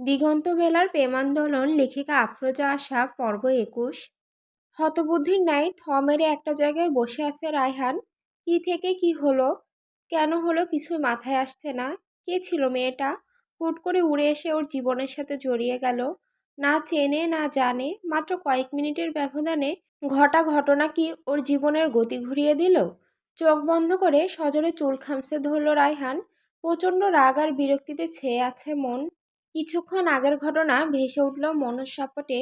দিগন্ত বেলার প্রেমান্দোলন লেখিকা আফরোজা আশা পর্ব একুশ। হতবুদ্ধির ন্যায় থ মেরে একটা জায়গায় বসে আছে রায়হান। কি থেকে কি হলো? কেন হলো কিছুই মাথায় আসছে না? কে ছিল মেয়েটা? হুট করে উড়ে এসে ওর জীবনের সাথে জড়িয়ে গেল। না চেনে, না জানে, মাত্র কয়েক মিনিটের ব্যবধানে ঘটা ঘটনা কি ওর জীবনের গতি ঘুরিয়ে দিল? চোখ বন্ধ করে সজোরে চুল খামসে ধরল রায়হান। প্রচণ্ড রাগ আর বিরক্তিতে ছেয়ে আছে মন। কিছুক্ষণ আগের ঘটনা ভেসে উঠল মনস্সাপটে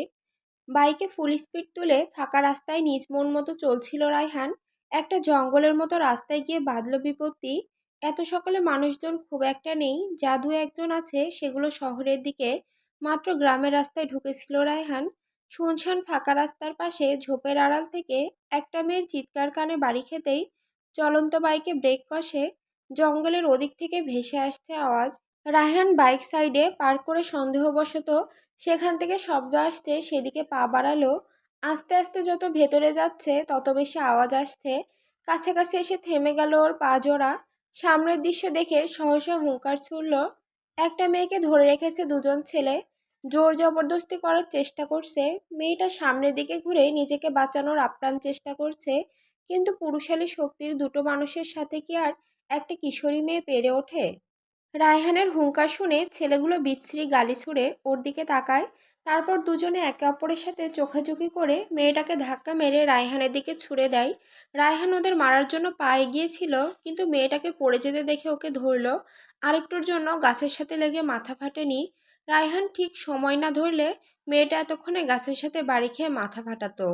বাইকে ফুল স্পিড তুলে ফাঁকা রাস্তায় নিজ মন মতো চলছিল রায়হান। একটা জঙ্গলের মতো রাস্তায় গিয়ে বাঁধল বিপত্তি। এত সকালে মানুষজন খুব একটা নেই, জাদু একজন আছে, সেগুলো শহরের দিকে মাত্র গ্রামের রাস্তায় ঢুকেছিল রায়হান। শুনশান ফাঁকা রাস্তার পাশে ঝোপের আড়াল থেকে একটা মেয়ের চিৎকার কানে বাড়ি খেতেই চলন্ত বাইকে ব্রেক কষে জঙ্গলের ওদিক থেকে ভেসে আসছে আওয়াজ। রায়হান বাইক সাইডে পার্ক করে সন্দেহবশত সেখান থেকে শব্দ আসছে সেদিকে পা বাড়ালো। আস্তে আস্তে যত ভেতরে যাচ্ছে, তত বেশি আওয়াজ আসছে। কাছাকাছি এসে থেমে গেল ওর পা জোড়া। সামনের দৃশ্য দেখে সহসা হুঙ্কার ছুড়ল, একটা মেয়েকে ধরে রেখেছে দুজন ছেলে। জোর জবরদস্তি করার চেষ্টা করছে। মেয়েটা সামনের দিকে ঘুরে নিজেকে বাঁচানোর আপ্রাণ চেষ্টা করছে। কিন্তু পুরুষালী শক্তির দুটো মানুষের সাথে কি আর একটা কিশোরী মেয়ে পেরে ওঠে? রায়হানের হুঙ্কার শুনে ছেলেগুলো বিচ্ছিরি গালি ছুড়ে ওর দিকে তাকায়। তারপর দুজনে একে অপরের সাথে চোখাচোখি করে মেয়েটাকে ধাক্কা মেরে রায়হানের দিকে ছুড়ে দেয়। রায়হান ওদের মারার জন্য পা এগিয়েছিল, কিন্তু মেয়েটাকে পড়ে যেতে দেখে ওকে ধরলো। আরেকটুর জন্য গাছের সাথে লেগে মাথা ফাটেনি। রায়হান ঠিক সময় না ধরলে মেয়েটা এতক্ষণে গাছের সাথে বাড়ি খেয়ে মাথা ফাটাতো।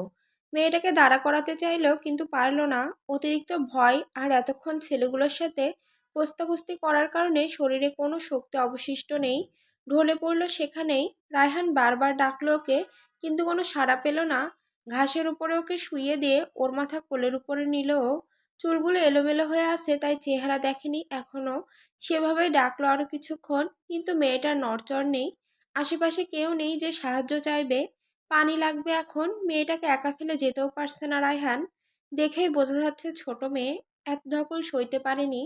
মেয়েটাকে দাঁড়া করাতে চাইলো কিন্তু পারল না। অতিরিক্ত ভয় আর এতক্ষণ ছেলেগুলোর সাথে কোস্তাকুস্তি করার কারণে শরীরে কোনো শক্তি অবশিষ্ট নেই। ঢলে পড়ল সেখানেই। রায়হান বারবার ডাকল ওকে, কিন্তু কোনো সাড়া পেল না। ঘাসের উপরে ওকে শুইয়ে দিয়ে ওর মাথা কোলের উপরে নিল চুলগুলো এলোমেলো হয়ে আছে, তাই চেহারা দেখেনি এখনও সেভাবেই ডাকলো আরও কিছুক্ষণ, কিন্তু মেয়েটার নড়চড় নেই। আশেপাশে কেউ নেই যে সাহায্য চাইবে। পানি লাগবে এখন। মেয়েটাকে একা ফেলে যেতেও পারছে না রায়হান। দেখেই বোঝা যাচ্ছে ছোট মেয়ে। এত ধকল সইতে পারেনি।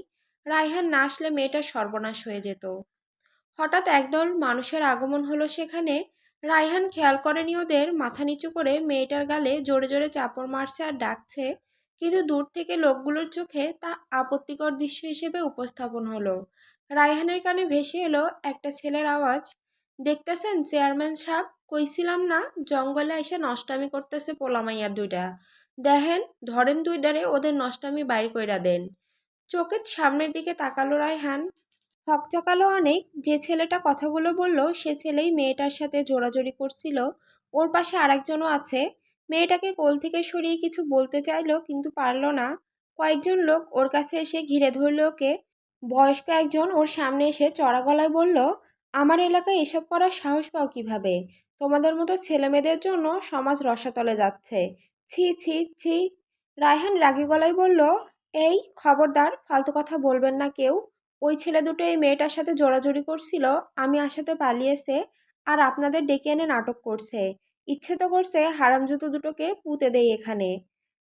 রায়হান না আসলে মেয়েটার সর্বনাশ হয়ে যেত। হঠাৎ একদল মানুষের আগমন হলো সেখানে। রায়হান খেয়াল করেনি ওদের, মাথা নিচু করে মেয়েটার গালে জোরে জোরে চাপড় মারছে আর ডাকছে। কিন্তু দূর থেকে লোকগুলোর চোখে তা আপত্তিকর দৃশ্য হিসেবে উপস্থাপন হলো। রায়হানের কানে ভেসে এলো একটা ছেলের আওয়াজ। দেখতেছেন চেয়ারম্যান সাহেব? কইছিলাম না, জঙ্গলে এসে নষ্টামি করতেছে পোলামাইয়ার দুইটা। দেখেন, ধরেন দুইটারে ওদের নষ্টামি বাইর কইরা দেন। চোখের সামনের দিকে তাকালো রায়হান। হকচকালো অনেক, যে ছেলেটা কথাগুলো বলল, সে ছেলেই মেয়েটার সাথে জোড়াজোড়ি করছিল। ওর পাশে আরেকজনও আছে। মেয়েটাকে কোল থেকে সরিয়ে কিছু বলতে চাইলো, কিন্তু পারল না। কয়েকজন লোক ওর কাছে এসে ঘিরে ধরল ওকে। বয়স্ক একজন ওর সামনে এসে চড়া গলায় বলল, আমার এলাকায় এসব করার সাহস পাও কীভাবে? তোমাদের মতো ছেলেমেয়েদের জন্য সমাজ রসাতলে যাচ্ছে। ছি ছি ছি। রায়হান রাগী গলায় বলল এই, খবরদার, ফালতু কথা বলবেন না কেউ। ওই ছেলে দুটো এই মেয়েটার সাথে জোড়াজোড়ি করছিল, আমি আসাতে পালিয়েছে আর আপনাদের ডেকে এনে নাটক করছে। ইচ্ছে তো করছে হারামজুতো দুটোকে পুঁতে দেই এখানে।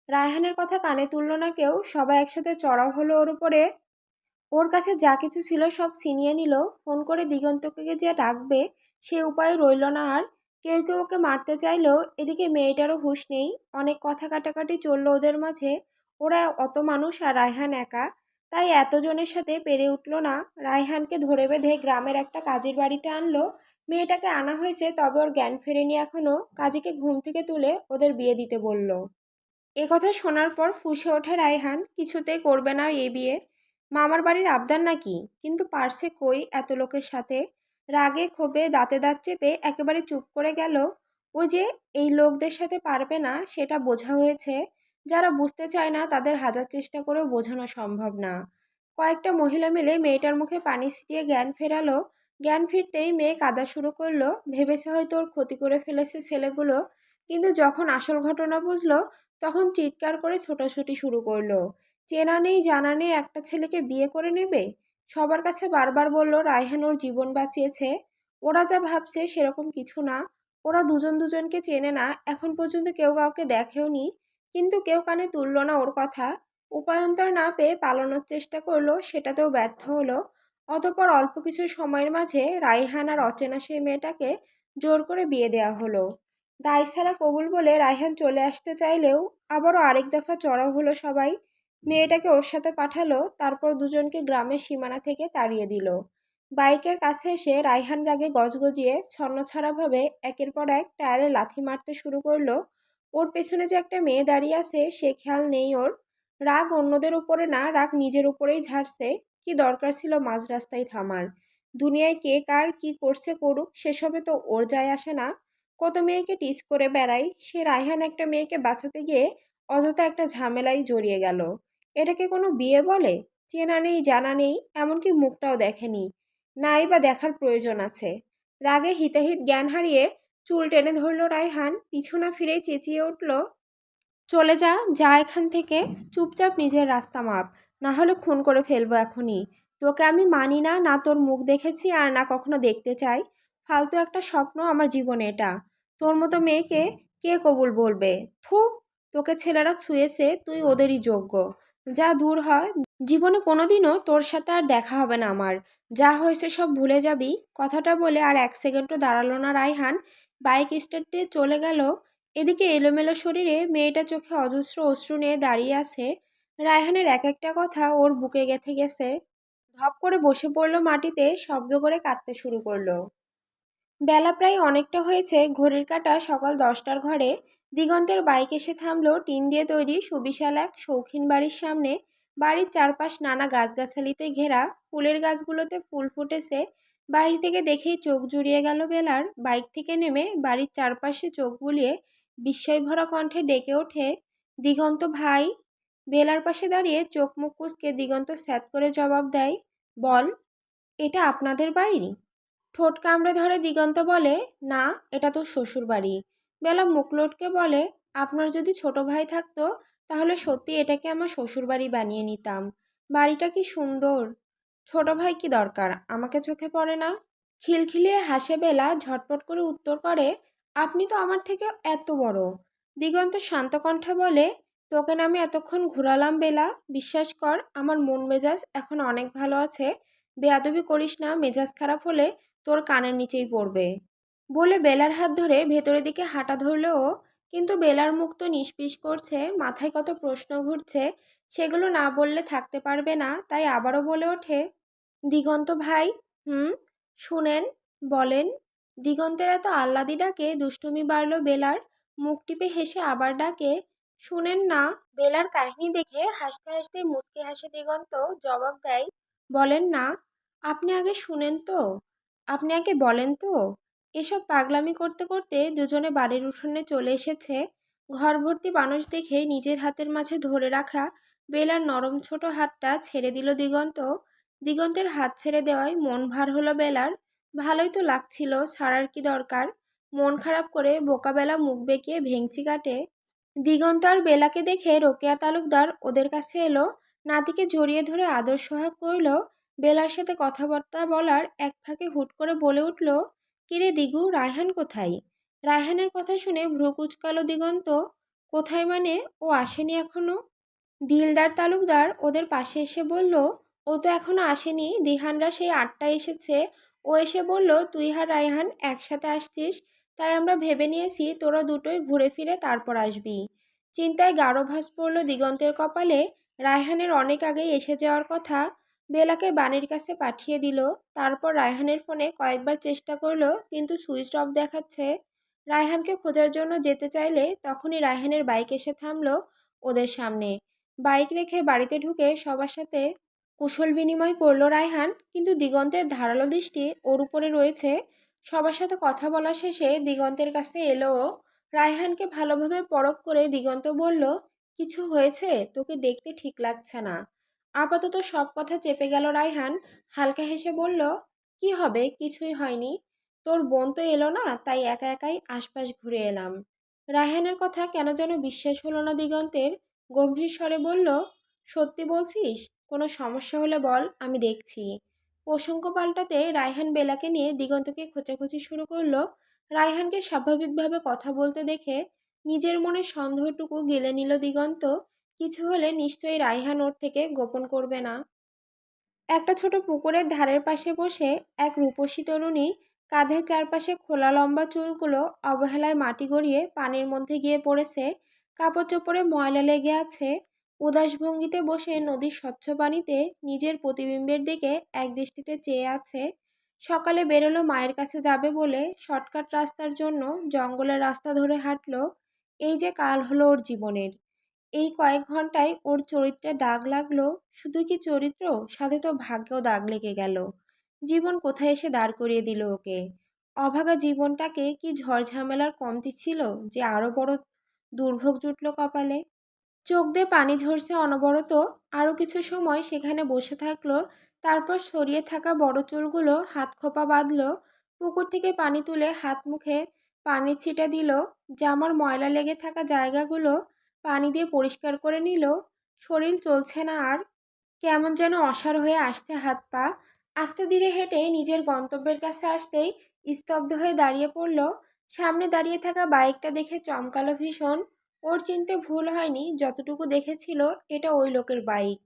রায়হানের কথা কানে তুলল না কেউ, সবাই একসাথে চড়াও হলো ওর উপরে। ওর কাছে যা কিছু ছিল সব ছিনিয়ে নিল, ফোন করে দিগন্তকে যে ডাকবে, সে উপায় রইল না আর। কেউ কেউ ওকে মারতে চাইলেও এদিকে মেয়েটারও হুঁশ নেই, অনেক কথা কাটাকাটি চলল ওদের মাঝে। ওরা অত মানুষ আর রায়হান একা। তাই এতজনের সাথে পেরে উঠল না। রায়হানকে ধরে বেঁধে গ্রামের একটা কাজের বাড়িতে আনলো। মেয়েটাকে আনা হয়েছে, তবে ওর জ্ঞান ফেরেনি এখনও কাজীকে ঘুম থেকে তুলে ওদের বিয়ে দিতে বলল। এ কথা শোনার পর ফুসে ওঠে রায়হান। কিছুতেই করবে না এ বিয়ে। মামার বাড়ির আবদার নাকি? কিন্তু পারছে কই এত লোকের সাথে? রাগে ক্ষোভে দাঁতে দাঁত চেপে একেবারে চুপ করে গেল। ও যে এই লোকদের সাথে পারবে না, সেটা বোঝা হয়েছে। যারা বুঝতে চায় না, তাদের হাজার চেষ্টা করেও বোঝানো সম্ভব না। কয়েকটা মহিলা মিলে মেয়েটার মুখে পানি ছিটিয়ে জ্ঞান ফেরালো। জ্ঞান ফিরতেই মেয়ে কাদা শুরু করল। ভেবেছে হয়তো ওর ক্ষতি করে ফেলেছে ছেলেগুলো। কিন্তু যখন আসল ঘটনা বুঝলো, তখন চিৎকার করে ছোটাছুটি শুরু করল। চেনা নেই, জানা নেই, একটা ছেলেকে বিয়ে করে নেবে? সবার কাছে বারবার বলল, রায়হান ওর জীবন বাঁচিয়েছে। ওরা যা ভাবছে সেরকম কিছু না। ওরা দুজন দুজনকে চেনে না। এখন পর্যন্ত কেউ কাউকে দেখেও নি কিন্তু কেউ কানে তুলল না ওর কথা। উপায়ন্তর না পেয়ে পালানোর চেষ্টা করল, সেটাতেও ব্যর্থ হলো। অতপর অল্প কিছু সময়ের মাঝে রাইহান আর অচেনা সেই মেয়েটাকে জোর করে বিয়ে দেওয়া হলো। দায়সারা কবুল বলে রায়হান চলে আসতে চাইলেও আবারও আরেক দফা চড়াও হলো সবাই। মেয়েটাকে ওর সাথে পাঠালো, তারপর দুজনকে গ্রামের সীমানা থেকে তাড়িয়ে দিল। বাইকের কাছে এসে রায়হান রাগে গজগজিয়ে ছন্নছাড়াভাবে একের পর এক টায়ারে লাথি মারতে শুরু করল। ওর পেছনে যে একটা মেয়ে দাঁড়িয়ে আছে, সে খেয়াল নেই ওর। রাগ অন্যদের উপরে না, রাগ নিজের উপরেই ঝাড়ছে। কি দরকার ছিল মাঝ রাস্তায় থামার? দুনিয়ায় কে কার কি করছে করুক, সেসবে তো ওর যায় আসে না। কত মেয়েকে টিচ করে বেড়াই, সে রায়হান একটা মেয়েকে বাঁচাতে গিয়ে অযথা একটা ঝামেলায় জড়িয়ে গেল। এটাকে কোনো বিয়ে বলে? চেনা নেই, জানা নেই, এমনকি মুখটাও দেখেনি। নাই বা দেখার প্রয়োজন আছে। রাগে হিতাহিত জ্ঞান হারিয়ে চুল টেনে ধরল রায়হান, পিছু না ফিরেই চেঁচিয়ে উঠল, চলে যা যা এখান থেকে, চুপচাপ নিজের রাস্তা মাপ, না হলে খুন করে ফেলব এখনই। তোকে আমি মানি না না তোর মুখ দেখেছি আর না কখনো দেখতে চাই। ফালতু একটা স্বপ্ন আমার জীবনে এটা। তোর মতো মেয়েকে কে কবুল বলবে? থু, তোকে ছেলেরা ছুঁয়েছে, তুই ওদেরই যোগ্য। যা দূর হয় জীবনে কোনোদিনও তোর সাথে আর দেখা হবে না আমার। যা হয়েছে সব ভুলে যাবি। কথাটা বলে আর এক সেকেন্ডও দাঁড়াল না রায়হান। বাইক স্টার্ট দিয়ে চলে গেল। এদিকে এলোমেলো শরীরে মেয়েটা চোখে অজস্র অশ্রু নিয়ে দাঁড়িয়ে আছে। রায়হানের এক একটা কথা ওর বুকে গেথে গেছে। ধপ করে বসে পড়ল মাটিতে, শব্দ করে কাঁদতে শুরু করল। বেলা প্রায় অনেকটা হয়েছে, ঘড়ির কাঁটা সকাল দশটার ঘরে। দিগন্তের বাইক এসে থামলো, টিন দিয়ে তৈরি সুবিশাল এক শৌখিন বাড়ির সামনে। বাড়ির চারপাশ নানা গাছগাছালিতে ঘেরা, ফুলের গাছগুলোতে ফুল ফুটেছে। বাইরে থেকে দেখেই চোখ জুড়িয়ে গেল বেলার। বাইক থেকে নেমে বাড়ির চারপাশে চোখ বুলিয়ে বিস্ময় ভরা কণ্ঠে ডেকে ওঠে, দিগন্ত ভাই। বেলার পাশে দাঁড়িয়ে চোখ মুখ কুচকে দিগন্ত স্যাত করে জবাব দেয়, বল, এটা আপনাদের বাড়ি ঠোঁট কামড়ে ধরে দিগন্ত বলে, না, এটা তো শ্বশুর বাড়ি বেলা মুখ বলে, আপনার যদি ছোট ভাই থাকতো তাহলে সত্যি এটাকে আমার শ্বশুরবাড়ি বানিয়ে নিতাম। বাড়িটা কি সুন্দর? ছোট ভাই কি দরকার? আমাকে চোখে পড়ে না? খিলখিলিয়ে হাসে বেলা ঝটপট করে উত্তর করে, আপনি তো আমার থেকে এত বড়। দিগন্ত শান্ত কণ্ঠে বলে, তোকে না আমি এতক্ষণ ঘুরালাম বেলা। বিশ্বাস কর, আমার মন মেজাজ এখন অনেক ভালো আছে। বেয়াদবি করিস না, মেজাজ খারাপ হলে তোর কানের নিচেই পড়বে। বলে বেলার হাত ধরে ভেতরের দিকে হাঁটা ধরল ও কিন্তু বেলার মুখ তো নিষ্পিস করছে, মাথায় কত প্রশ্ন ঘুরছে, সেগুলো না বললে থাকতে পারবে না, তাই আবারও বলে ওঠে, দিগন্ত ভাই, হুম, শুনেন, বলেন, দিগন্তের এত আহ্লাদি ডাকে, দুষ্টুমি বাড়ল বেলার, মুখ টিপে হেসে আবার ডাকে, শুনেন না, বেলার কাহিনী দেখে হাসতে হাসতে মুচকে হাসে দিগন্ত, জবাব দেয়, বলেন না, আপনি আগে শুনেন তো, আপনি আগে বলেন তো। এসব পাগলামি করতে করতে দুজনে বাড়ির উঠোনে চলে এসেছে। ঘর ভর্তি মানুষ দেখে নিজের হাতের মাঝে ধরে রাখা বেলার নরম ছোট হাতটা ছেড়ে দিল দিগন্ত। দিগন্তের হাত ছেড়ে দেওয়ায় মন ভার হলো বেলার। ভালোই তো লাগছিল, ছাড়ার কি দরকার? মন খারাপ করে বোকাবেলা মুখ বেঁকিয়ে ভেংচি কাটে। দিগন্ত আর বেলাকে দেখে রোকেয়া তালুকদার ওদের কাছে এলো। নাতিকে জড়িয়ে ধরে আদর সোহাগ করল। বেলার সাথে কথাবার্তা বলার এক ফাঁকে হুট করে বলে উঠল কিরে দিগু, রায়হান কোথায়? রায়হানের কথা শুনে ভ্রু কুচকালো দিগন্ত, কোথায় মানে? ও আসেনি এখনও? দিলদার তালুকদার ওদের পাশে এসে বলল, ও তো এখনও আসেনি। দিহানরা সেই আটটায় এসেছে। ও এসে বলল, তুই আর রায়হান একসাথে আসতিস, তাই আমরা ভেবে নিয়েছি তোরা দুটোই ঘুরে ফিরে তারপর আসবি। চিন্তায় গাঢ় ভাস পড়ল দিগন্তের কপালে। রায়হানের অনেক আগেই এসে যাওয়ার কথা। বেলাকে বাণীর কাছে পাঠিয়ে দিল। তারপর রায়হানের ফোনে কয়েকবার চেষ্টা করল, কিন্তু সুইচ অফ দেখাচ্ছে। রায়হানকে খোঁজার জন্য যেতে চাইলে তখনই রায়হানের বাইক এসে থামলো ওদের সামনে। বাইক রেখে বাড়িতে ঢুকে সবার সাথে কুশল বিনিময় করল রায়হান, কিন্তু দিগন্তের ধারালো দৃষ্টি ওর উপরে রয়েছে। সবার সাথে কথা বলা শেষে দিগন্তের কাছে এলো। রায়হানকে ভালোভাবে পরখ করে দিগন্ত বলল, কিছু হয়েছে? তোকে দেখতে ঠিক লাগছে না। আপাতত সব কথা চেপে গেল রায়হান। হালকা হেসে বলল, কি হবে? কিছুই হয়নি। তোর বোন তো এলো না, তাই একা একাই আশপাশ ঘুরে এলাম। রায়হানের কথা কেন যেন বিশ্বাস হলো না দিগন্তের। গম্ভীর স্বরে বলল, সত্যি বলছিস? কোনো সমস্যা হলে বল, আমি দেখছি। প্রসঙ্গ পাল্টাতে রায়হান বেলাকে নিয়ে দিগন্তকে খোঁচাখুচি শুরু করল। রায়হানকে স্বাভাবিকভাবে কথা বলতে দেখে নিজের মনে সন্দেহটুকু গেলে নিল দিগন্ত। কিছু হলে নিশ্চয়ই রায়হান ওর থেকে গোপন করবে না। একটা ছোট পুকুরের ধারের পাশে বসে এক রূপসী তরুণী কাঁধের চারপাশে খোলা লম্বা চুলগুলো অবহেলায় মাটি গড়িয়ে পানির মধ্যে গিয়ে পড়েছে, কাপড় চোপড়ে ময়লা লেগে আছে। উদাস ভঙ্গিতে বসে নদীর স্বচ্ছ পানিতে নিজের প্রতিবিম্বের দিকে একদৃষ্টিতে চেয়ে আছে। সকালে বেরোলো মায়ের কাছে যাবে বলে শর্টকাট রাস্তার জন্য জঙ্গলের রাস্তা ধরে হাঁটলো। এই যে কাল হলো ওর জীবনের। এই কয়েক ঘন্টায় ওর চরিত্রে দাগ লাগল, শুধু কি চরিত্র? সাথে তো ভাগ্যেও দাগ লেগে গেল। জীবন কোথায় এসে দাঁড় করিয়ে দিল ওকে? অভাগা জীবনটাকে কি ঝড় ঝামেলার কমতি ছিল যে আরও বড় দুর্ভোগ জুটল কপালে? চোখ দিয়ে পানি ঝরছে অনবরত আরও কিছু সময় সেখানে বসে থাকল, তারপর সরিয়ে থাকা বড় চুলগুলো হাত খোপা বাঁধলো, পুকুর থেকে পানি তুলে হাত মুখে পানি ছিটা দিল, জামার ময়লা লেগে থাকা জায়গাগুলো পানি দিয়ে পরিষ্কার করে নিল শরীর চলছে না আর কেমন যেন অসার হয়ে আসতে হাত পা। আস্তে ধীরে হেঁটে নিজের গন্তব্যের কাছে আসতেই স্তব্ধ হয়ে দাঁড়িয়ে পড়ল। সামনে দাঁড়িয়ে থাকা বাইকটা দেখে চমকালো ভীষণ। ওর চিনতে ভুল হয়নি, যতটুকু দেখেছিল এটা ওই লোকের বাইক।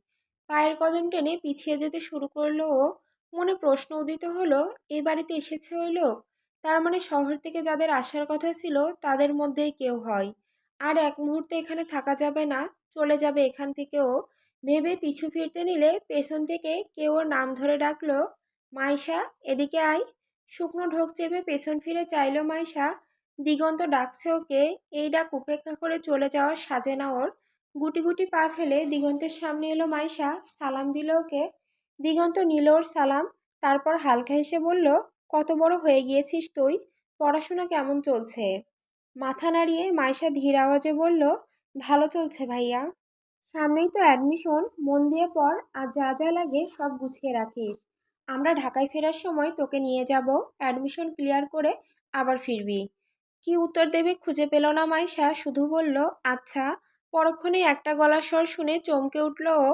পায়ের কদম টেনে পিছিয়ে যেতে শুরু করল ও। মনে প্রশ্ন উদিত হলো এই বাড়িতে এসেছে ওই লোক? তার মানে শহর থেকে যাদের আসার কথা ছিল, তাদের মধ্যেই কেউ হয়। আর এক মুহূর্তে এখানে থাকা যাবে না, চলে যাবে এখান থেকেও। ভেবে পিছু ফিরতে নিলে পেছন থেকে কেউ ওর নাম ধরে ডাকলো, মাইশা, এদিকে আয়। শুকনো ঢোক চেপে পেছন ফিরে চাইলো মাইশা। দিগন্ত ডাকছে ওকে, এই ডাক উপেক্ষা করে চলে যাওয়ার সাজে না ওর। গুটি গুটি পা ফেলে দিগন্তের সামনে এলো মাইশা, সালাম দিল ওকে। দিগন্ত নিল ওর সালাম, তারপর হালকা হেসে বলল, কত বড় হয়ে গিয়েছিস তুই, পড়াশোনা কেমন চলছে? মাথা নাড়িয়ে মাইশা ধীর আওয়াজে বলল, ভালো চলছে ভাইয়া। সামনেই তো অ্যাডমিশন মন দিয়ে পর আর যা যা লাগে সব গুছিয়ে রাখিস। আমরা ঢাকায় ফেরার সময় তোকে নিয়ে যাব অ্যাডমিশন ক্লিয়ার করে আবার ফিরবি। কি উত্তর দেবে খুঁজে পেল না মাইশা শুধু বলল আচ্ছা। পরক্ষণে একটা গলার স্বর শুনে চমকে উঠল ও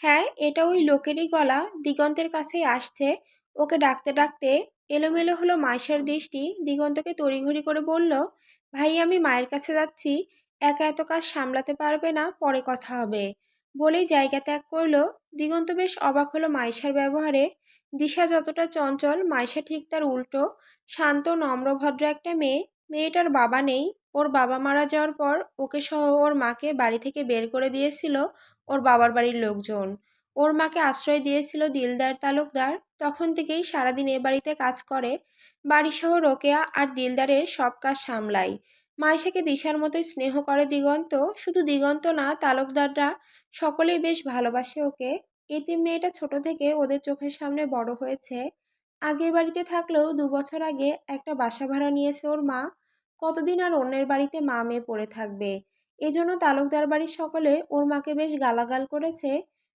হ্যাঁ এটা ওই লোকেরই গলা, দিগন্তের কাছেই আসছে। ওকে ডাকতে ডাকতে এলোমেলো হলো মাইশার দৃষ্টি, দিগন্তকে তড়িঘড়ি করে বলল ভাই, আমি মায়ের কাছে যাচ্ছি। একা এত কাজ সামলাতে পারবে না, পরে কথা হবে। বলেই জায়গা ত্যাগ করল। দিগন্ত বেশ অবাক হলো মাইশার ব্যবহারে। দিশা যতটা চঞ্চল মাইশা ঠিক তার উল্টো। শান্ত নম্রভদ্র একটা মেয়ে। মেয়েটার বাবা নেই। ওর বাবা মারা যাওয়ার পর ওকে সহ ওর মাকে বাড়ি থেকে বের করে দিয়েছিল ওর বাবার বাড়ির লোকজন। ওর মাকে আশ্রয় দিয়েছিল দিলদার তালুকদার। তখন থেকেই সারাদিন এ বাড়িতে কাজ করে। বাড়িসহ রোকেয়া আর দিলদারের সব কাজ সামলায় মাইশাকে দিশার মতোই স্নেহ করে দিগন্ত। শুধু দিগন্ত না, তালুকদাররা সকলেই বেশ ভালোবাসে ওকে। এতিম মেয়েটা ছোট থেকে ওদের চোখের সামনে বড় হয়েছে। আগে বাড়িতে থাকলেও দু বছর আগে একটা বাসা ভাড়া নিয়েছে ওর মা। কতদিন আর অন্যের বাড়িতে মা মেয়ে পড়ে থাকবে? এজন্য তালুকদার বাড়ির সকলে ওর মাকে বেশ গালাগাল করেছে।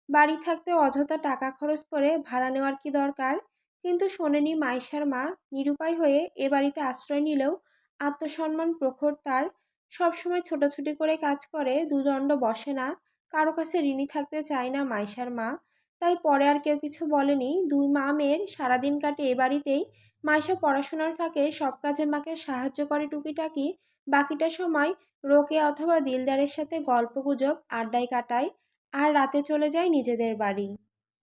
বাড়ি থাকতে অযথা টাকা খরচ করে ভাড়া নেওয়ার কি দরকার? কিন্তু শোনেনি মাইশার মা, নিরুপায় হয়ে এ বাড়িতে আশ্রয় নিলেও আত্মসম্মান প্রখর তার। সবসময় ছোটাছুটি করে কাজ করে, দুদণ্ড বসে না। কারও কাছে ঋণী থাকতে চায় না মাইশার মা। তাই পরে আর কেউ কিছু বলেনি। দুই মা মেয়ের সারাদিন কাটে এ বাড়িতেই। মাইশা পড়াশোনার ফাঁকে সব কাজে মাকে সাহায্য করে টুকিটাকি। বাকিটা সময় রোকে অথবা দিলদারের সাথে গল্প গুজব আড্ডায় কাটায়। আর রাতে চলে যায় নিজেদের বাড়ি।